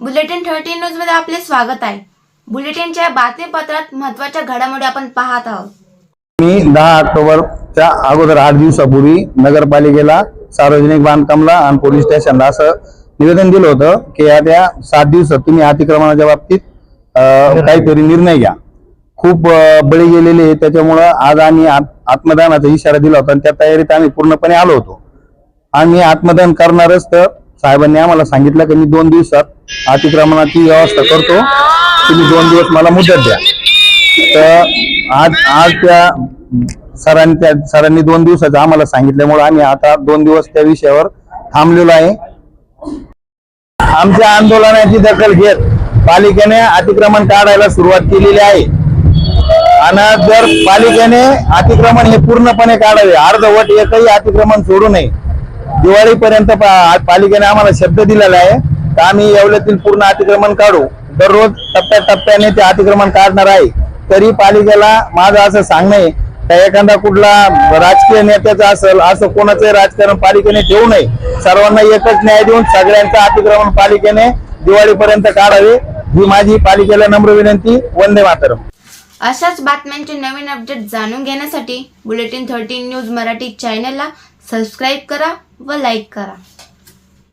Bulletin thirty न्यूजमध्ये आपले स्वागत आहे. बुलेटिनच्या बातमीपत्रात महत्त्वाच्या घडामोडी आपण पाहत आहोत. मी दहा ऑक्टोबरच्या अगोदर आठ दिवसापूर्वी नगरपालिकेला सार्वजनिक बांधकामला आणि पोलीस स्टेशनला असं निवेदन दिलं होतं की या त्या सात दिवसात तुम्ही अतिक्रमणाच्या बाबतीत काहीतरी निर्णय घ्या. खूप बळी गेलेले त्याच्यामुळं आज आम्ही आत्मदानाचा इशारा दिला होता आणि त्या तयारीत आम्ही पूर्णपणे आलो होतो. आम्ही आत्मदान करणारच तर साहेबांनी आम्हाला सांगितलं की मी दोन दिवसात अतिक्रमणाची व्यवस्था करतो. तुम्ही दोन दिवस मला मुदत द्या. तर आज आज त्या सरांनी त्या सरांनी दोन दिवसाचं आम्हाला सांगितल्यामुळे आम्ही आता दोन दिवस त्या विषयावर थांबलेलो आहे. आमच्या आंदोलनाची दखल घेत पालिकेने अतिक्रमण काढायला सुरुवात केलेली आहे. आणि जर पालिकेने अतिक्रमण हे पूर्णपणे काढावे अर्धवट एकही अतिक्रमण सोडू नये दिवाळीपर्यंत पा- पालिकेने आम्हाला शब्द दिलेला आहे तर आम्ही येवल्यातील पूर्ण अतिक्रमण काढू? दररोज टप्प्याटप्प्याने ते अतिक्रमण काढणार आहे. तरी पालिकेला माझं असं सांगणं आहे का एखादा कुठला राजकीय नेत्याचं असेल असं कोणाचं राजकारण पालिकेने ठेवू नये. सर्वांना एकच न्याय देऊन सगळ्यांचं अतिक्रमण पालिकेने दिवाळीपर्यंत काढावे. ही माझी पालिकेला नम्र विनंती. वंदे मातरम. अशाच बातम्यांचे नवीन अपडेट जाणून घेण्यासाठी बुलेटिन थर्टीन न्यूज मराठी चॅनलला सबस्क्राईब करा. व लाईक करा.